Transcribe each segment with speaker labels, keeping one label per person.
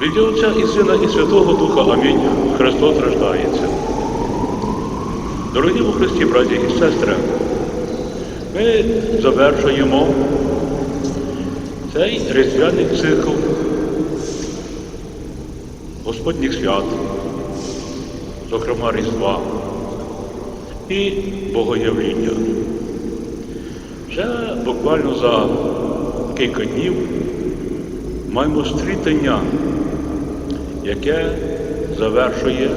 Speaker 1: Від Отця і Сина, і Святого Духа. Амінь. Христос рождається. Дорогі у Христі, браті і сестри, ми завершуємо цей різдвяний цикл Господніх свят, зокрема Різдва і Богоявління. Вже буквально за кілька днів маємо стрітання, яке завершує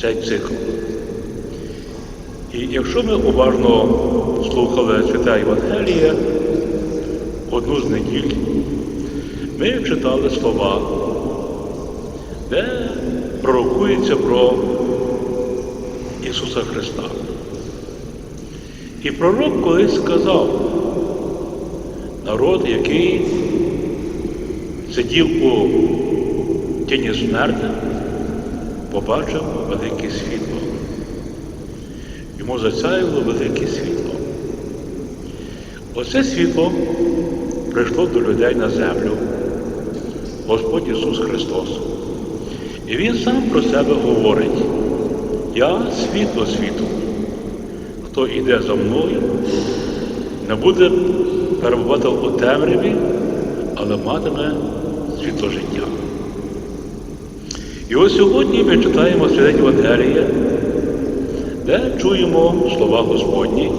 Speaker 1: цей цикл. І якщо ми уважно слухали Святе Євангеліє, одну з неділь, ми читали слова, де пророкується про Ісуса Христа. І пророк колись сказав, народ, який сидів у тіні смерти, побачив велике світло. Йому засяяло велике світло. Оце світло прийшло до людей на землю, Господь Ісус Христос. І Він сам про себе говорить, я світло світу. Хто йде за мною, не буде перебувати у темряві, але матиме світло життя. І ось сьогодні ми читаємо Святе Євангеліє, де чуємо слова Господні.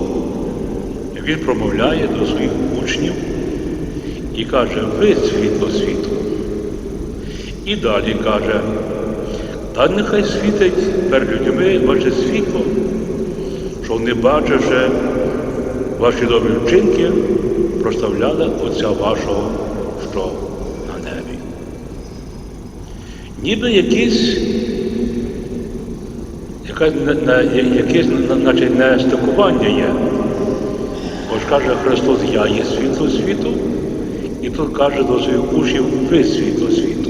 Speaker 1: Він промовляє до своїх учнів і каже, ви світло світу. І далі каже, та нехай світить перед людьми ваше світло, що вони, бачивши ваші добрі вчинки, проставляли Отця вашого, що на небі. Ніби якісь, яка, на, якесь, на- наче нестикування є. Бо ж каже Христос, я є світло світу, і тут каже до своїх учнів, ви світло світу.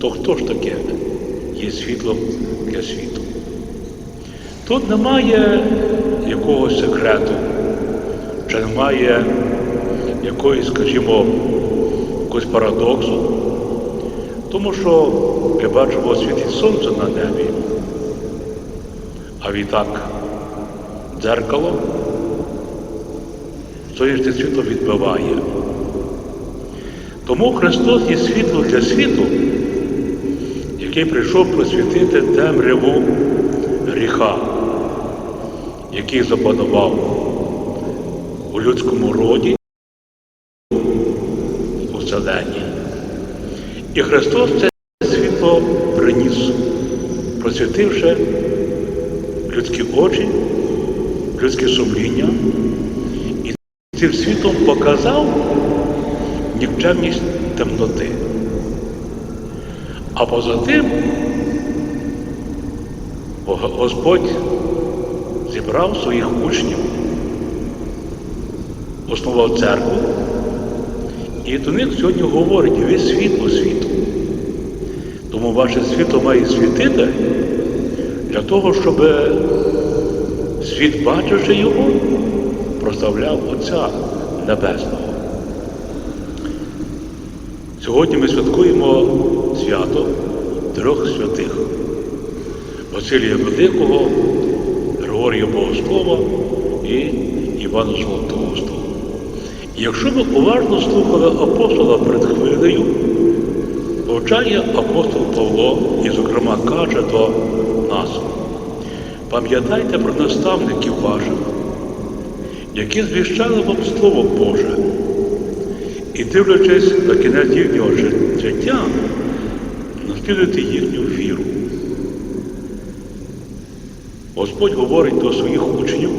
Speaker 1: То хто ж таке є світло для світу? Тут немає якогось секрету, чи немає якоїсь, скажімо, якогось парадоксу, тому що ми бачимо світлі сонце на небі, а відтак дзеркало. Сонячне світло відбиває. Тому Христос є світло для світу, який прийшов просвітити темряву гріха, який запанував у людському роді, у вселенні. І Христос це світло приніс, просвітивши людські очі, людське сумління, і цим світлом показав нікчемність темноти. А поза тим Господь зібрав своїх учнів, основав церкву, і до них сьогодні говорить, ви світло світу. Тому ваше світло має світити для того, щоб світ, бачивши його, прославляв Отця Небесного. Сьогодні ми святкуємо свято трьох святих Василія Великого, Григорія Богослова і Івана Золотоустого. Якщо ми уважно слухали апостола перед хвилею, повчає апостол Павло і, зокрема, каже до нас, пам'ятайте про наставників ваших, які звіщали вам Слово Боже. І дивлячись на кінець їхнього життя, наслідуйте їхню віру. Господь говорить до своїх учнів,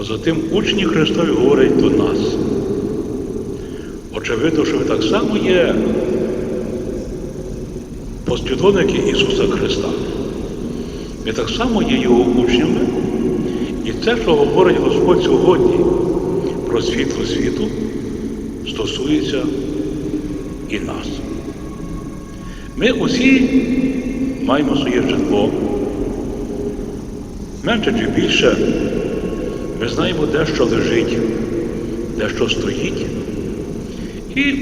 Speaker 1: поза тим учні Христові говорять до нас. Очевидно, що ви так само є послідовники Ісуса Христа. Ви так само є Його учнями, і те, що говорить Господь сьогодні про світло світу, стосується і нас. Ми усі маємо своє житло. Менше чи більше ми знаємо, де що лежить, де що стоїть. і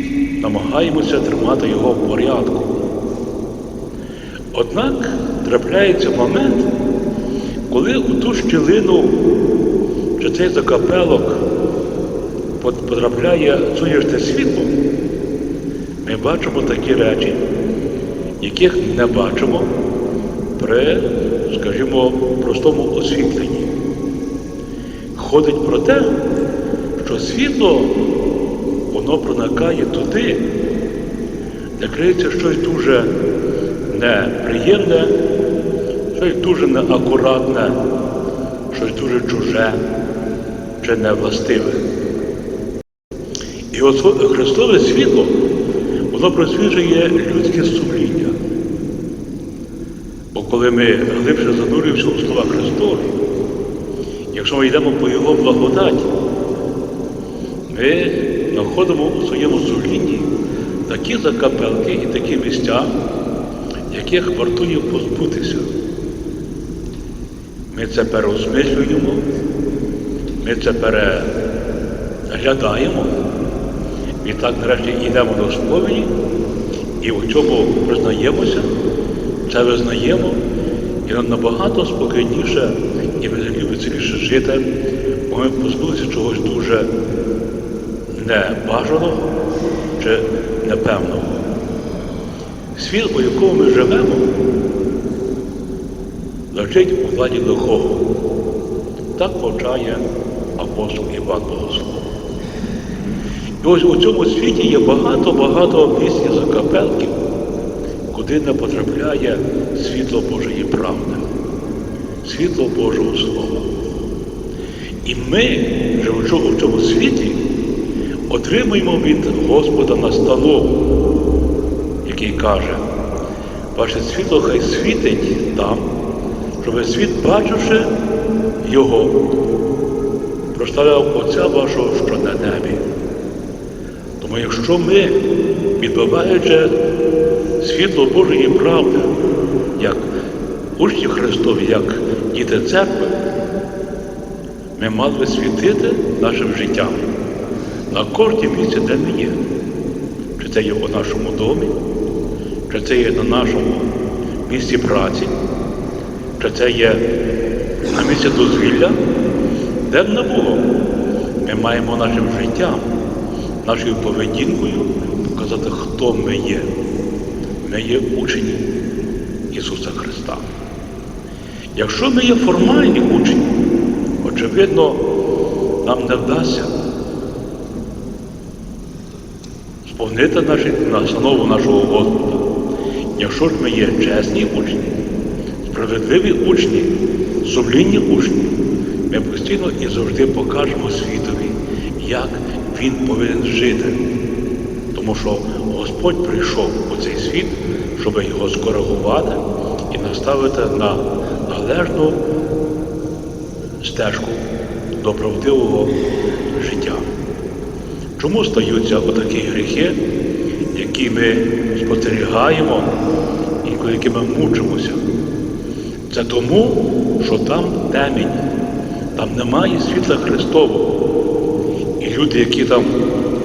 Speaker 1: намагаємося тримати його в порядку. Однак трапляється момент, коли у ту щілину чи цей закапелок потрапляє сонячне світло, ми бачимо такі речі, яких не бачимо при, скажімо, простому освітленні. Ходить про те, що світло воно проникає туди, де криється щось дуже неприємне, щось дуже неакуратне, щось дуже чуже чи невластиве. І от Христове світло, воно просвіжує людське сумління. Бо коли ми глибше занурюємося у слова Христові, якщо ми йдемо по Його благодаті, ми знаходимо у своєму сумлінні такі закапелки і такі місця, яких вартує позбутися. Ми це переосмислюємо, ми це переглядаємо. І так нарешті йдемо до сповіді і в цьому признаємося, це визнаємо, і нам набагато спокійніше і веселіше жити, бо ми позбулися чогось дуже небажаного чи непевного. Світ, у якому ми живемо, лежить у владі лихого. Так повчає апостол Іван Богослов. І ось у цьому світі є багато-багато місць закапелків, куди не потрапляє світло Божої правди, світло Божого Слова. І ми, живучи у цьому світі, отримуємо від Господа настанову, який каже, ваше світло хай світить там, щоб світ, бачивши його, проставляв Отця вашого, що на небі. Тому якщо ми, відбиваючи світло Божої правди, як учні Христові, як діти церкви, ми мали би світити нашим життям на кожній місці, де ми є. Чи це є у нашому домі, чи це є на нашому місці праці, чи це є на місці дозвілля, де б не було. Ми маємо нашим життям нашою поведінкою показати, хто ми є. Ми є учні Ісуса Христа. Якщо ми є формальні учні, очевидно, нам не вдасться сповнити наші, настанову нашого Господа. Якщо ж ми є чесні учні, справедливі учні, сумлінні учні, ми постійно і завжди покажемо світові, як він повинен жити. Тому що Господь прийшов у цей світ, щоб його скоригувати і наставити на належну стежку до правдивого життя. Чому стаються отакі гріхи, які ми спостерігаємо і якими мучимося? Це тому, що там темінь, там немає світла Христового. І люди, які там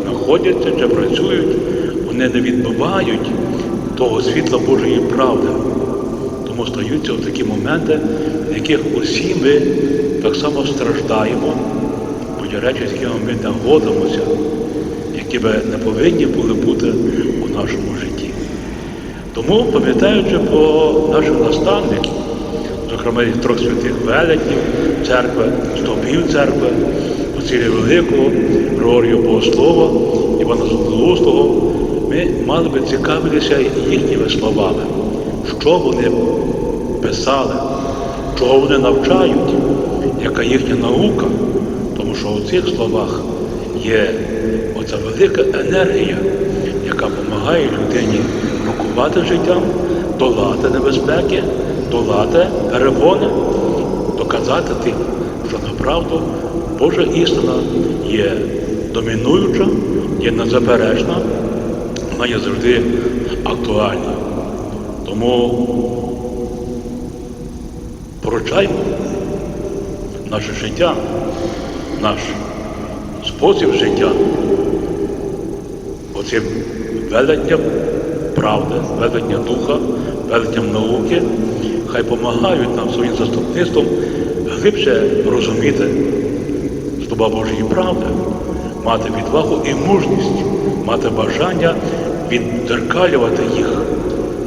Speaker 1: знаходяться чи працюють, вони не відбивають того світла Божої правди. Тому стаються такі моменти, в яких усі ми так само страждаємо, будь речі, з якими ми не годимося, які би не повинні були бути у нашому житті. Тому, пам'ятаючи про наших наставників, зокрема трьох святих велетнів церкви, стовпів церкви, Василія Великого, Григорія Богослова, Івана Золотоустого, ми мали би цікавитися їхніми словами, що вони писали, чого вони навчають, яка їхня наука, тому що у цих словах є оця велика енергія, яка допомагає людині рукувати життям, долати небезпеки, долати перепони, доказати тим, що направду Божа істина є домінуюча, є незаперечна, вона є завжди актуальна. Тому поручаймо наше життя, наш спосіб життя оцим велетням правди, велетням духа, велетням науки, хай допомагають нам своїм заступництвом глибше розуміти слова Божої правди, мати відвагу і мужність, мати бажання віддзеркалювати їх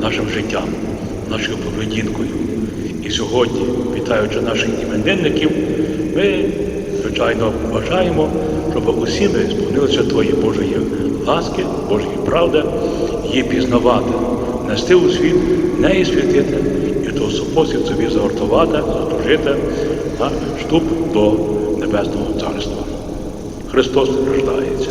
Speaker 1: нашим життям, нашою поведінкою. І сьогодні, вітаючи наших іменинників, ми, звичайно, бажаємо, щоб усі ми сповнилися Твої Божої ласки, Божої правди, її пізнавати, нести у світ, неї святити і в той спосіб собі загортувати, заслужити на вступ до Небесного Царства. Христос рождається.